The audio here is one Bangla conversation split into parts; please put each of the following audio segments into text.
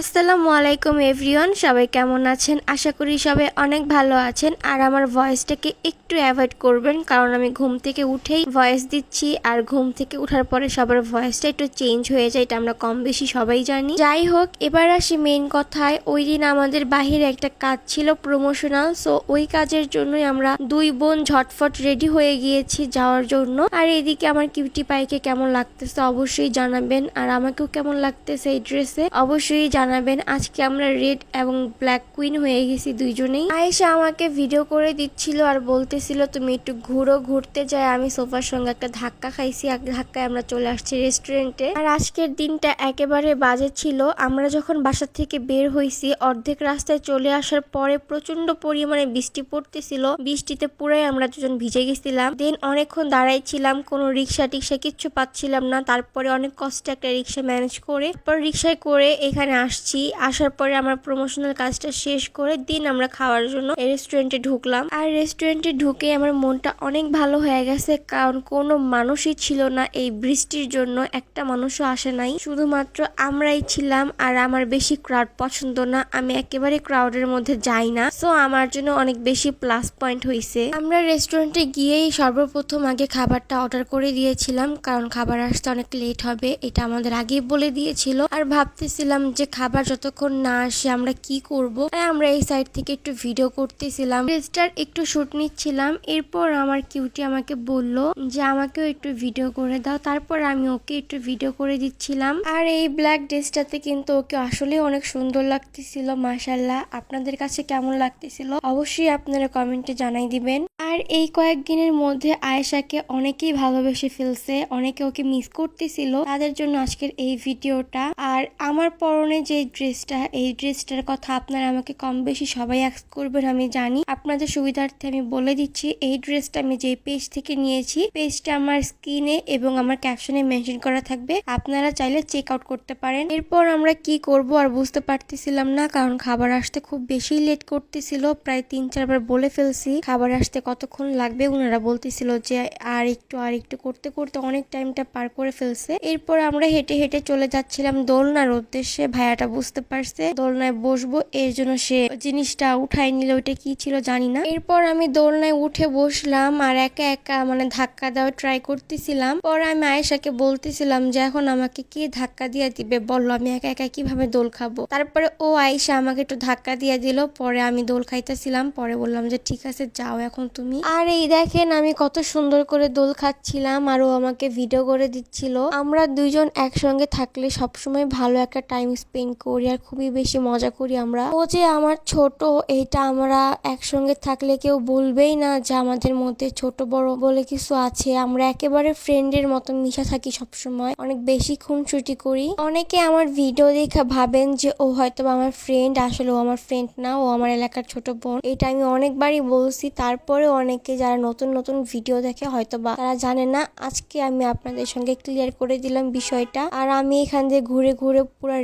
আসসালামু আলাইকুম এভরিওয়ান, সবাই কেমন আছেন? আশা করি সবাই অনেক ভালো আছেন। আর আমার ভয়েসটাকে একটু অ্যাভয়েড করবেন, কারণ আমি ঘুম থেকে উঠেই ভয়েস দিচ্ছি, আর ঘুম থেকে উঠার পরে সবার ভয়েসটা একটু চেঞ্জ হয়ে যায়, এটা আমরা কম বেশি সবাই জানি। যাই হোক, এবার আসি মেন কথায়। ওই দিন আমাদের বাহিরে একটা কাজ ছিল প্রমোশনাল সো ওই কাজের জন্যই আমরা দুই বোন ঝটফট রেডি হয়ে গিয়েছি যাওয়ার জন্য। আর এদিকে আমার কিউটি পাইকে কেমন লাগতেছে অবশ্যই জানাবেন, আর আমাকেও কেমন লাগতেছে এই ড্রেসে অবশ্যই জানাবেন, আজকে আমরা রেড এবং ব্ল্যাক কুইন হয়ে গেছি দুইজনেই। আয়েশা আমাকে ভিডিও করে দিচ্ছিল আর বলতেছিল, তুমি একটু ঘুরো, ঘুরতে যাই, আমি সোফার সঙ্গে একটা ধাক্কা খাইছি এক ধাক্কায় আমরা চলে আসছি রেস্টুরেন্টে। আর আজকের দিনটা একেবারে বাজে ছিল, আমরা যখন বাসা থেকে বের হয়েছি অর্ধেক রাস্তায় চলে আসার পরে প্রচণ্ড পরিমাণে বৃষ্টি পড়তেছিল, বৃষ্টিতে পুরাই আমরা দুজন ভিজে গেছিলাম। দেন অনেকক্ষণ দাঁড়াইছিলাম, কোনো রিক্সা টিক্সা কিচ্ছু পাচ্ছিলাম না, তারপরে অনেক কষ্টে একটা রিক্সা ম্যানেজ করে, তারপর রিক্সায় করে এখানে আসছি। আসার পরে আমার প্রমোশনাল কাজটা শেষ করে দিন আমরা খাওয়ার জন্য রেস্টুরেন্টে ঢুকলাম। আর রেস্টুরেন্টে ঢুকে আমার মনটা অনেক ভালো হয়ে গেছে কারণ কোনো মানুষই ছিল না এই বৃষ্টির জন্য, একটা মানুষও আসে নাই। শুধুমাত্র আমরাই ছিলাম আর আমার বেশি ক্রাউড পছন্দ না, আমি একেবারে ক্রাউডের মধ্যে যাই না। সো আমার জন্য অনেক বেশি প্লাস পয়েন্ট হয়েছে আমরা রেস্টুরেন্টে গিয়েই সর্বপ্রথম আগে খাবারটা অর্ডার করে দিয়েছিলাম, কারণ খাবার আসতে অনেক লেট হবে, এটা আমাদের আগেই বলে দিয়েছিল। আর ভাবতেছিলাম যে খাবার যতক্ষণ না আসে আমরা কি করব? তাই আমরা এই সাইড থেকে একটু ভিডিও করতেছিলাম। ড্রেসটার একটু শুট নিচ্ছিলাম। এরপর আমার কিউটি আমাকে বলল যে, আমাকেও একটু ভিডিও করে দাও। তারপর আমি ওকে একটু ভিডিও করে দিচ্ছিলাম। আর এই ব্ল্যাক ড্রেসটাতে কিন্তু ওকে আসলে অনেক সুন্দর লাগতেছিল মাশাল্লাহ আপনাদের কাছে কেমন লাগতেছিল? অবশ্যই আপনারা কমেন্টে জানাই দিবেন। আর এই কয়েকদিনের মধ্যে আয়েশাকে অনেকেই ভালোবেসে ফেলছে, অনেকে ওকে মিস করতেছিল। তাদের জন্য আজকের এই ভিডিওটা আর আমার পরনে যে ড্রেসটা, এই ড্রেসটার কথা আপনারা আমাকে কম বেশি সবাই অ্যাক্স করবেন, আমি জানি। আপনাদের সুবিধার্থে আমি বলে দিচ্ছি, এই ড্রেসটা আমি যে পেজ থেকে নিয়েছি পেজটা আমার স্ক্রিনে এবং আমার ক্যাপশনে মেনশন করা থাকবে। আপনারা চাইলে চেক আউট করতে পারেন। এরপর আমরা কি করব আর বুঝতে পারতেছিলাম না, কারণ খাবার আসতে খুব বেশি লেট করতেছিল, প্রায় তিন, চারবার বলে ফেলছি। খাবার আসতে কতক্ষণ লাগবে? ওনারা বলতেছিল যে আর একটু আর একটু করতে করতে অনেক টাইমটা পার করে ফেলছে। এরপর আমরা হেঁটে হেঁটে চলে যাচ্ছিলাম দোলনার উদ্দেশ্যে। ভাইয়াটা বুঝতে পারছে। দোলনায় বসবো, এর জন্য সে জিনিসটা উঠাই নিল ওইটা কি ছিল জানি না। এরপর আমি দোলনায় উঠে বসলাম আর একা একা মানে ধাক্কা দেওয়া ট্রাই করতেছিলাম। পর আমি আয়েশাকে বলতেছিলাম যে, এখন আমাকে কে ধাক্কা দিয়ে দিবে? বলল আমি একা একা কীভাবে দোল খাব? তারপরে ও আয়েশা আমাকে একটু ধাক্কা দিয়ে দিল। পরে আমি দোল খাইতেছিলাম। পরে বললাম যে, ঠিক আছে, যাও এখন তুমি। আর এই দেখেন আমি কত সুন্দর করে দোল খাচ্ছিলাম আর ও আমাকে ভিডিও করে দিচ্ছিল। আমরা দুইজন একসঙ্গে থাকলে সবসময় ভালো একটা টাইম স্পেন্ড করি আর খুবই বেশি মজা করি আমরা। ও যে আমার ছোট এইটা আমরা একসঙ্গে থাকলে কেউ বলবেই না যে আমাদের মধ্যে ছোট বড় বলে কিছু আছে। আমরা একেবারে ফ্রেন্ডের মতো মিশা থাকি সবসময়। অনেক বেশি খুনসুটি করি। অনেকে আমার ভিডিও দেখে ভাবেন যে ও হয়তো আমার ফ্রেন্ড আসলে ও আমার ফ্রেন্ড না, ও আমার এলাকার ছোট বোন। এটা আমি অনেকবারই বলছি। তারপরে অনেকে যারা নতুন নতুন ভিডিও দেখে হয়তো বা তারা জানে না। আজকে আমি আপনাদের সঙ্গে ক্লিয়ার করে দিলাম বিষয়টা। আর আমি এখান দিয়ে ঘুরে ঘুরে পুরো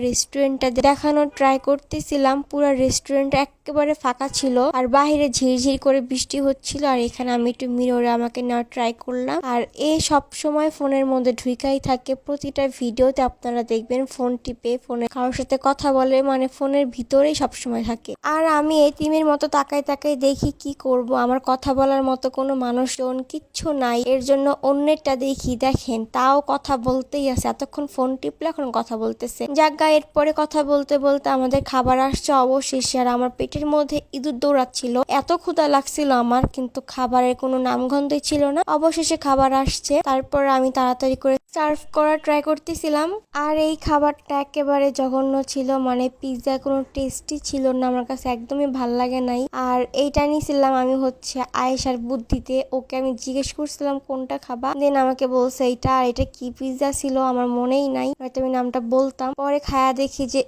রেস্টুরেন্টটা দেখানোর ট্রাই করতেছিলাম। পুরো রেস্টুরেন্ট একেবারে ফাঁকা ছিল আর বাইরে ঝিরঝির করে বৃষ্টি হচ্ছিল আর এখানে আমি একটু মিররে আমাকে নেওয়ার ট্রাই করলাম। আর এ সব সময় ফোনের মধ্যে ঢুকাই থাকে। প্রতিটা ভিডিওতে আপনারা দেখবেন ফোন টিপে ফোনে কারোর সাথে কথা বলে মানে ফোনের ভিতরেই সব সময় থাকে। আর আমি এই টিমের মতো তাকাই তাকাই দেখি কি করব। আমার কথা বলার মতো কোনো মানুষজন কিচ্ছু নাই। এর জন্য অন্যেরটা দেখি, দেখেন, তাও কথা বলতেই আছে এতক্ষণ ফোন টিপলে এখন কথা বলতেছে। যাক এরপরে কথা বলতে বলতে আমাদের খাবার আসছে অবশেষে। আর আমার পেটের মধ্যে ইঁদুর দৌড়াচ্ছিল। এত ক্ষুদা লাগছিল আমার, কিন্তু খাবারের কোনো নামগন্ধই ছিল না। অবশেষে খাবার আসছে। তারপর আমি তাড়াতাড়ি করে সার্ভ করা ট্রাই করতেছিলাম। আর এই খাবারটা একেবারে জঘন্য ছিল মানে পিৎজা কোনো টেস্টই ছিল না, আমার কাছে একদমই ভালো লাগে নাই। আর এইটা নিয়েছিলাম আমি হচ্ছে আয়েশার বুদ্ধিতে, ওকে আমি জিজ্ঞেস করছিলাম কোনটা খাবার দেন আমাকে বলছে এইটা, আর এটা কি পিৎজা ছিল আমার মনেই নাই, হয়তো আমি নামটা বলতাম। পরে খায়া দেখি যে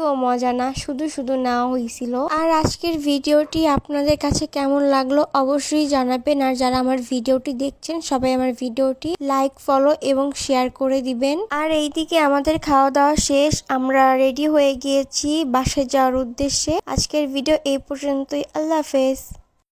একটুও মজা না, শুধু শুধু নেওয়া হয়েছিল। আর আজকের ভিডিওটি আপনাদের কাছে কেমন লাগল অবশ্যই জানাবেন। আর যারা আমার ভিডিওটি দেখছেন, সবাই আমার ভিডিওটি লাইক, ফলো এবং শেয়ার করে দিবেন। আর এইদিকে আমাদের খাওয়া দাওয়া শেষ। আমরা রেডি হয়ে গিয়েছি বাসায় যাওয়ার উদ্দেশ্যে। আজকের ভিডিও এই পর্যন্তই। আল্লাহ হাফেজ।